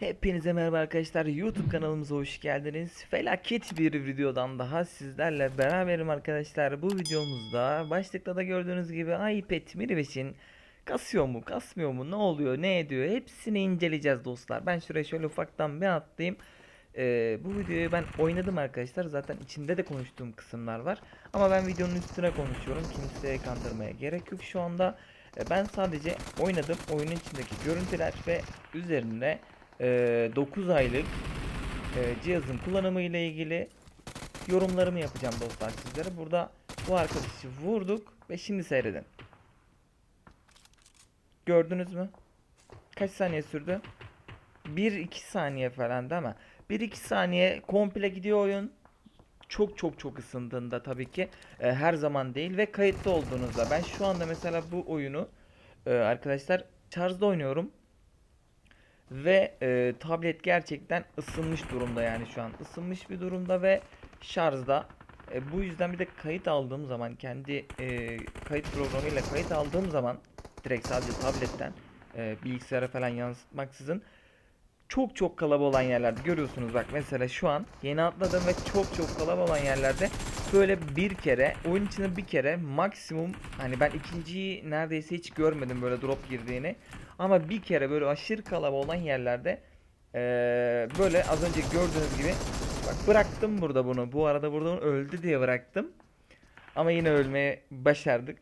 Hepinize merhaba arkadaşlar. YouTube kanalımıza hoş geldiniz. Felaket bir videodan daha sizlerle beraberim arkadaşlar. Bu videomuzda başlıkta da gördüğünüz gibi iPad mini 5'in kasıyor mu, kasmıyor mu, ne oluyor, ne ediyor hepsini inceleyeceğiz dostlar. Ben şuraya şöyle ufaktan bir atlayayım. Ee, bu videoyu ben oynadım arkadaşlar. Zaten içinde de konuştuğum kısımlar var. Ama ben videonun üstüne konuşuyorum. Kimseye kandırmaya gerek yok şu anda. Ee, Ben sadece oynadım. Oyunun içindeki görüntüler ve üzerinde e, 9 aylık e, cihazın kullanımı ile ilgili yorumlarımı yapacağım dostlar sizlere. Burada bu arkadaşı vurduk ve şimdi seyredin. Gördünüz mü? Kaç saniye sürdü? 1-2 saniye falan değil mi? 1-2 saniye komple gidiyor oyun. Çok çok çok ısındığında tabii ki e, her zaman değil ve kayıtlı olduğunuzda. Ben şu anda mesela bu oyunu e, arkadaşlar şarjda oynuyorum. Ve e, tablet gerçekten ısınmış durumda yani şu an. ısınmış bir durumda ve şarjda. E, bu yüzden bir de kayıt aldığım zaman kendi e, kayıt programıyla kayıt aldığım zaman direkt sadece tabletten e, bilgisayara falan yansıtmaksızın çok çok kalabalık olan yerlerde görüyorsunuz bak mesela şu an yeni atladım ve çok çok kalabalık olan yerlerde böyle bir kere oyun içinde bir kere maksimum hani ben ikinciyi neredeyse hiç görmedim böyle drop girdiğini ama bir kere böyle aşırı kalabalık olan yerlerde eee, böyle az önce gördüğünüz gibi bak bıraktım burada bunu bu arada burada bunu öldü diye bıraktım ama yine ölmeye başardık.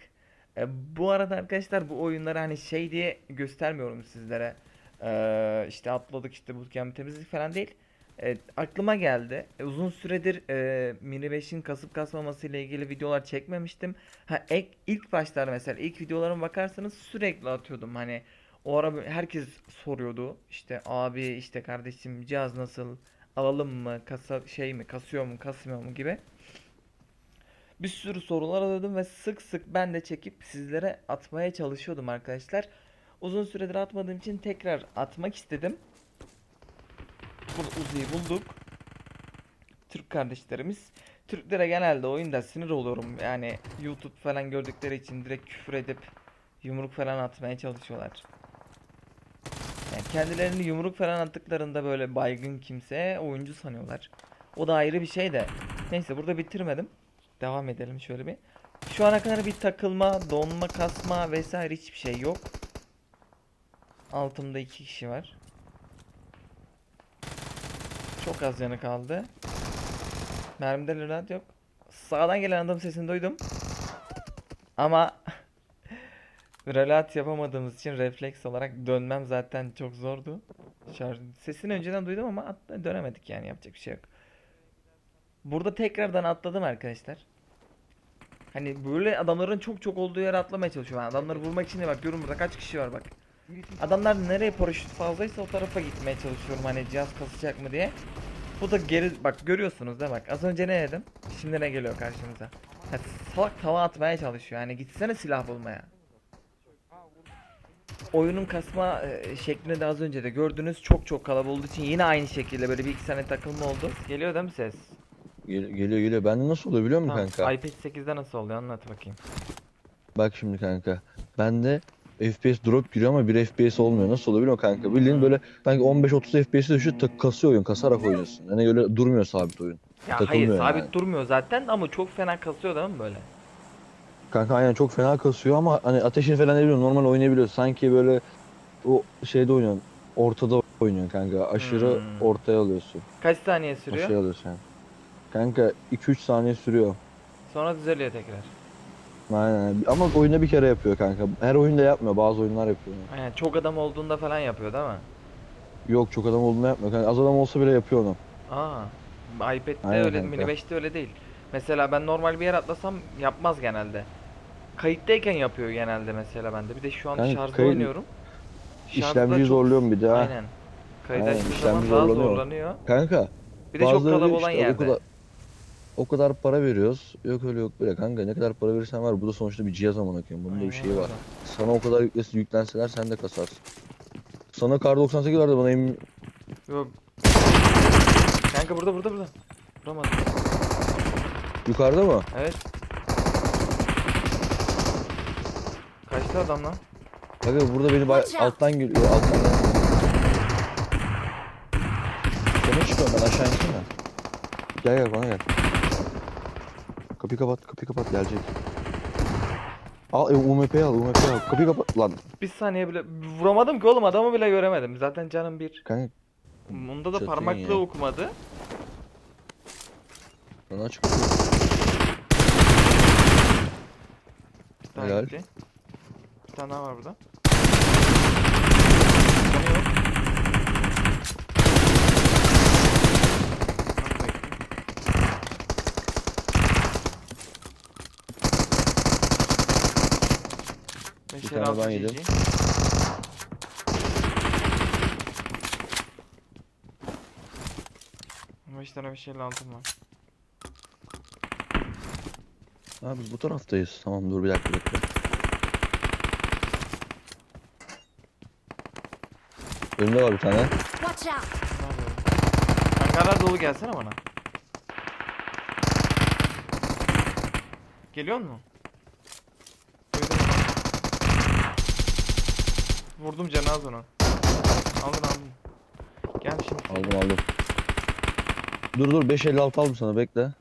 E, bu arada arkadaşlar bu oyunları hani şey diye göstermiyorum sizlere. Ee, işte atladık işte bootcamp temizlik falan değil. E, aklıma geldi. E, uzun süredir e, Mini 5'in kasıp kasmaması ile ilgili videolar çekmemiştim. Ha ek, ilk başlar mesela ilk videolarıma bakarsanız sürekli atıyordum. Hani o ara herkes soruyordu. İşte abi işte kardeşim cihaz nasıl? Alalım mı? Kasa şey mi? Kasıyor mu? Kasmıyor mu gibi. Bir sürü sorular alıyordum ve sık sık ben de çekip sizlere atmaya çalışıyordum arkadaşlar. Uzun süredir atmadığım için tekrar atmak istedim. Burada Uzi'yi bulduk. Türk kardeşlerimiz. Türklere genelde oyunda sinir oluyorum. Yani YouTube falan gördükleri için direkt küfür edip yumruk falan atmaya çalışıyorlar. Yani kendilerini yumruk falan attıklarında böyle baygın kimse oyuncu sanıyorlar. O da ayrı bir şey de. Neyse burada bitirmedim. Devam edelim şöyle bir. Şu ana kadar bir takılma, donma, kasma vesaire hiçbir şey yok. Altımda iki kişi var. Çok az yanı kaldı. Mermide reload yok. Sağdan gelen adam sesini duydum. Ama reload yapamadığımız için refleks olarak dönmem zaten çok zordu. Şarj sesini önceden duydum ama dönemedik yani yapacak bir şey yok. Burada tekrardan atladım arkadaşlar. Hani böyle adamların çok çok olduğu yere atlamaya çalışıyorum. Yani adamları vurmak için de bak görün burada kaç kişi var bak. Adamlar nereye paraşüt fazlaysa o tarafa gitmeye çalışıyorum hani cihaz kasacak mı diye. Bu da geri bak görüyorsunuz değil mi? bak az önce ne dedim? Şimdi ne geliyor karşımıza? Ha, salak tava atmaya çalışıyor yani gitsene silah bulmaya. Oyunun kasma e, şeklini de az önce de gördünüz çok çok kalabalık olduğu için yine aynı şekilde böyle bir iki saniye takılma oldu. Geliyor değil mi ses? Gel- geliyor geliyor. Bende nasıl oluyor biliyor musun Tamam, kanka? iPad 8'de nasıl oluyor anlat bakayım. Bak şimdi kanka. Bende FPS drop giriyor ama 1 FPS olmuyor. Nasıl oluyor biliyor musun kanka? Bildiğin böyle sanki 15-30 FPS'e düşüyor tak kasıyor oyun. Kasarak oynuyorsun. Yani öyle durmuyor sabit oyun. Ya hayır Takılmıyor sabit yani. durmuyor zaten ama çok fena kasıyor değil mi böyle? Kanka aynen çok fena kasıyor ama hani ateşini falan edebiliyorsun. Normal oynayabiliyorsun. Sanki böyle o şeyde oynuyorsun. Ortada oynuyorsun kanka. Aşırı Hmm. ortaya alıyorsun. Kaç saniye sürüyor? şey alıyorsun yani. Kanka 2-3 saniye sürüyor. Sonra düzeliyor tekrar. Aynen. Ama oyunda bir kere yapıyor kanka. Her oyunda yapmıyor. Bazı oyunlar yapıyor. Aynen çok adam olduğunda falan yapıyor değil mi? Yok çok adam olduğunda yapmıyor. Kanka az adam olsa bile yapıyor onu. Aa. iPad'de Aynen öyle, kanka. Mini 5'te öyle değil. Mesela ben normal bir yer atlasam yapmaz genelde. Kayıttayken yapıyor genelde mesela bende. Bir de şu an Kanka şarjda kayıt- oynuyorum. Şarjda İşlemciyi çok- zorluyorum bir de ha. Aynen. Kayıt Aynen, açtığı işlemci zaman daha zorlanıyor. Kanka Bir de çok kalabalık olan işte, yerde. Kadar, o kadar para veriyoruz. Yok öyle yok böyle kanka. Ne kadar para verirsen var. Bu da sonuçta bir cihaz amına koyayım. Bunun da bir şeyi var. Sana o kadar yüklesin, yüklenseler sen de kasarsın. Sana kar 98 vardı bana emin... Yok. Kanka burada burada burada. Vuramadım. Yukarıda mı? Evet. Kaçtı adam lan? Kanka burada beni bay- alttan geliyor. Alttan geliyor. aşağı insene. Gel gel bana gel. Kapıyı kapat, kapıyı kapat gelecek. Al e, UMP'yi al, UMP'yi al. Kapıyı kapat lan. Bir saniye bile vuramadım ki oğlum adamı bile göremedim. Zaten canım bir. Kanka Bunda da Çatın parmaklığı ya. okumadı. bana çık. Bir tane Helal. gitti. Bir tane daha var burada. Canı yok. Bak bekle. Beş Bir tane ben yedim. Beş tane beş el altım var. Ha biz bu taraftayız. Tamam dur bir dakika bekle. Önümde var bir tane. Watch out! Hangarlar dolu gelsene bana. Geliyor mu? Duydum. Vurdum canı az onu. Aldın aldın. Gel şimdi. Aldım aldım. Dur dur 556 aldım sana bekle.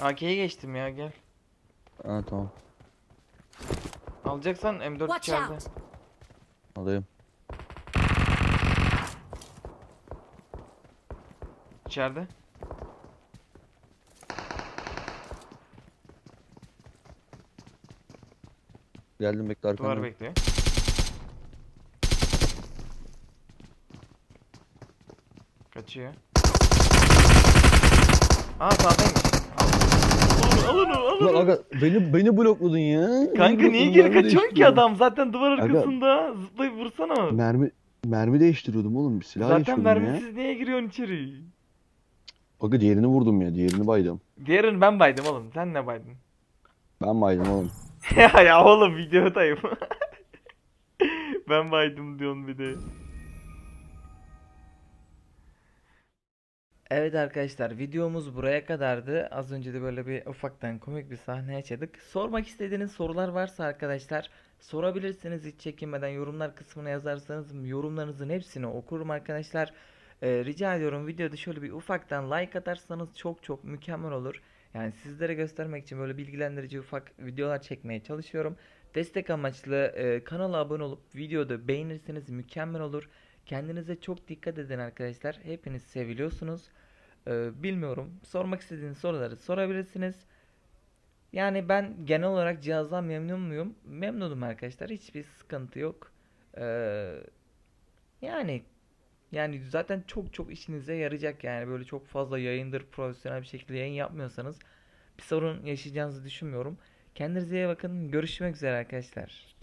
AK'ye geçtim ya gel. Ha tamam. Alacaksan M4 Watch içeride. out! Alayım. İçeride. Geldim bekle Duvar bekliyor. Kaçıyor. Aa sağdaymış. Al. Alın onu alın Ulan onu. aga beni beni blokladın ya. Beni Kanka niye blokladın, geri mermi kaçıyorsun ki değiştiriyordum. adam? Zaten duvar Aga- arkasında. Zıplayıp vursana. Mermi mermi değiştiriyordum oğlum. Silah Zaten değiştiriyordum ya. mermisiz niye giriyorsun içeri? Aga diğerini vurdum ya. Diğerini baydım. Diğerini ben baydım oğlum. Sen ne baydın? Ben baydım oğlum. ya ya oğlum videodayım. ben baydım diyorsun bir de. Evet arkadaşlar videomuz buraya kadardı. Az önce de böyle bir ufaktan komik bir sahne yaşadık. Sormak istediğiniz sorular varsa arkadaşlar sorabilirsiniz hiç çekinmeden yorumlar kısmına yazarsanız yorumlarınızın hepsini okurum arkadaşlar. Ee, rica ediyorum videoda şöyle bir ufaktan like atarsanız çok çok mükemmel olur. Yani sizlere göstermek için böyle bilgilendirici ufak videolar çekmeye çalışıyorum. Destek amaçlı e, kanala abone olup videoda beğenirseniz mükemmel olur. Kendinize çok dikkat edin arkadaşlar. Hepiniz seviliyorsunuz. Ee, bilmiyorum. Sormak istediğiniz soruları sorabilirsiniz. Yani ben genel olarak cihazdan memnun muyum? Memnunum arkadaşlar. Hiçbir sıkıntı yok. Ee, yani yani zaten çok çok işinize yarayacak yani böyle çok fazla yayındır profesyonel bir şekilde yayın yapmıyorsanız bir sorun yaşayacağınızı düşünmüyorum. Kendinize iyi bakın. Görüşmek üzere arkadaşlar.